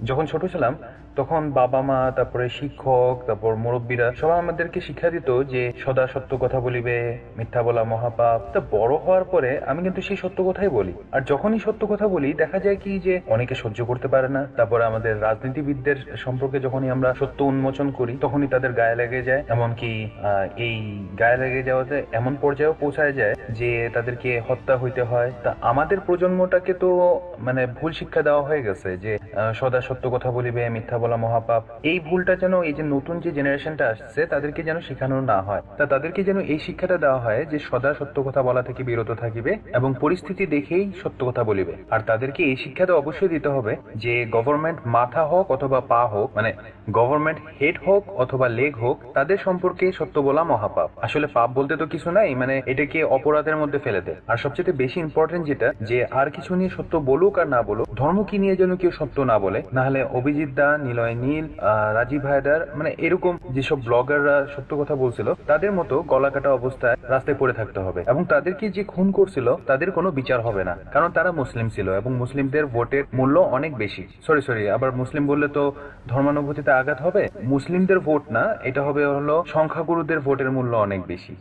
যখন ছোট ছিলাম তখন বাবা মা তারপরে শিক্ষক, তারপর মুরব্বীরা সবাই আমাদেরকে শিক্ষা দিত যে সদা সত্য কথা বলিবে, মিথ্যা বলা মহাপাপ। তা বড় হওয়ার পরে আমি কিন্তু সেই সত্য কথাই বলি। আর যখনই সত্য কথা বলি, দেখা যায় কি যে অনেকে সহ্য করতে পারে না। তারপরে আমাদের রাজনীতিবিদদের সম্পর্কে যখনই আমরা সত্য উন্মোচন করি, তখনই তাদের গায়ে লেগে যায়। এমনকি এই গায়ে লেগে যাওয়াতে এমন পর্যায়েও পৌঁছায় যায় যে তাদেরকে হত্যা হইতে হয়। তা আমাদের প্রজন্মটাকে তো মানে ভুল শিক্ষা দেওয়া হয়ে গেছে যে সদা সত্য কথা বলিবে, মিথ্যা বলা মহাপাপ। এই ভুলটা যেন এই যে নতুন যে জেনারেশনটা আসছে, তাদেরকে যেন শেখানো না হয়। তা তাদেরকে যেন এই শিক্ষাটা দেওয়া হয় যে সদা সত্য কথা বলা থেকে বিরত থাকিবে এবং পরিস্থিতি দেখেই সত্য কথা বলিবে। আর তাদেরকে এই শিক্ষাটা অবশ্যই দিতে হবে যে গভর্নমেন্ট মাথা হোক অথবা পা হোক মানে গভর্নমেন্ট হেড হোক অথবা লেগ হোক, তাদের সম্পর্কে সত্য বলা মহাপাপ। আসলে পাপ বলতে তো কিছু নাই মানে এটাকে অপরাধের মধ্যে ফেলে দেয়। আর সবচেয়ে বেশি ইম্পর্টেন্ট যেটা, যে আর কিছু নিয়ে সত্য বলুক আর না বলুক, ধর্ম কি নিয়ে যেন কেউ সত্য না বলে না হলে অভিজিৎ দা নিলয় নীল রাজীব হায়দার মানে এরকম যেসব ব্লগাররা সত্য কথা বলছিল, তাদের মতো গলা কাটা অবস্থায় রাস্তায় পড়ে থাকতে হবে। এবং তাদেরকে যে খুন করছিল, তাদের কোনো বিচার হবে না। কারণ তারা মুসলিম ছিল এবং মুসলিমদের ভোটের মূল্য অনেক বেশি। সরি সরি আবার মুসলিম বললে তো ধর্মানুভূতিতে আঘাত হবে? মুসলিমদের ভোট না, এটা হবে হলো সংখ্যাগুরুদের ভোটের মূল্য অনেক বেশি।